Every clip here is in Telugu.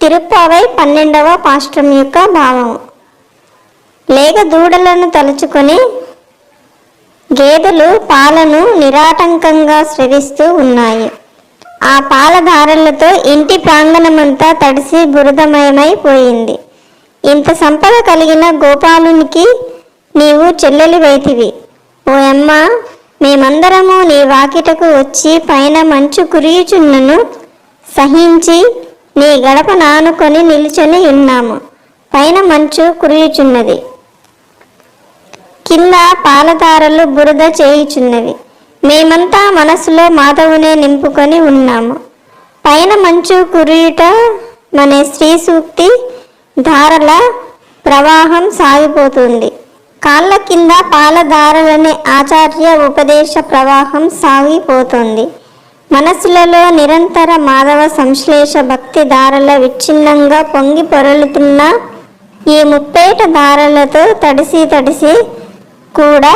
తిరుప్పావై పన్నెండవ పాష్టం యొక్క భావం. లేక దూడలను తలుచుకొని గేదెలు పాలను నిరాటంకంగా స్రవిస్తూ ఉన్నాయి. ఆ పాలధారలతో ఇంటి ప్రాంగణమంతా తడిసి బురదమయమైపోయింది ఇంత సంపద కలిగిన గోపాలునికి నీవు చెల్లెలి వైతివి. ఓ అమ్మ మేమందరము నీ వాకిటకు వచ్చి పైన మంచు కురియుచున్నను సహించి నీ గడప నానుకొని నిలుచొని ఉన్నాము పైన మంచు కురియుచున్నది. కింద పాలధారలు బురద చేయుచున్నవి. మేమంతా మనసులో మాధవునే నింపుకొని ఉన్నాము. పైన మంచు కురియుట మన స్త్రీ సూక్తి ధారల ప్రవాహం సాగిపోతుంది. కాళ్ళ కింద పాలధారలనే ఆచార్య ఉపదేశ ప్రవాహం సాగిపోతుంది. మనసులలో నిరంతర మాధవ సంశ్లేష భక్తి ధారల విచ్ఛిన్నంగా పొంగి పొరలుతున్న ఈ ముప్పేట ధారలతో తడిసి తడిసి కూడా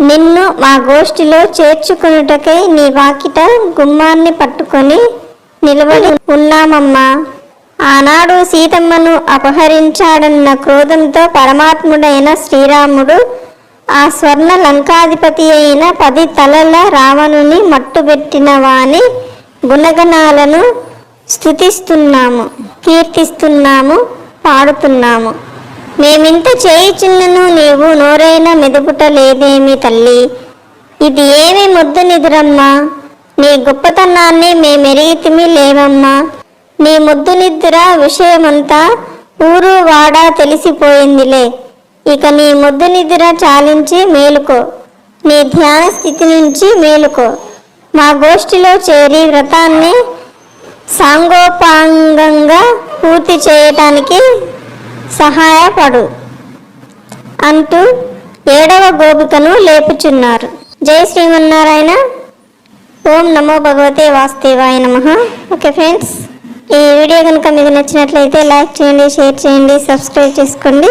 నిన్ను మా గోష్ఠిలో చేర్చుకున్నటకై నీ వాకిట గుమ్మాన్ని పట్టుకొని నిలబడి ఉన్నామమ్మా. ఆనాడు సీతమ్మను అపహరించాడన్న క్రోధంతో పరమాత్ముడైన శ్రీరాముడు ఆ స్వర్ణ లంకాధిపతి అయిన పది తలల రావణుని మట్టుబెట్టిన వాని గుణగణాలను స్థుతిస్తున్నాము కీర్తిస్తున్నాము పాడుతున్నాము. మేమింత చేయుచున్నను నీవు నోరైన మెదుపుట లేదేమి తల్లి? ఇది ఏమి ముద్దు నిద్రమ్మా? నీ గొప్పతనాన్ని మేమెరిగితిమి లేవమ్మా. నీ ముద్దు నిద్ర విషయమంతా ఊరు వాడా తెలిసిపోయిందిలే. ఇక నీ ముద్దు నిద్ర చాలించి మేలుకో. నీ ధ్యాన స్థితి నుంచి మేలుకో. మా గోష్ఠిలో చేరి వ్రతాన్ని సాంగోపాంగంగా పూర్తి చేయటానికి సహాయపడు అంటూ ఏడవ గోపికను లేపుచున్నారు. జై శ్రీమన్నారాయణ. ఓం నమో భగవతే వాస్తేవాయ నమ. ఓకే ఫ్రెండ్స్ ఈ వీడియో కనుక మీకు నచ్చినట్లయితే లైక్ చేయండి షేర్ చేయండి సబ్స్క్రైబ్ చేసుకోండి.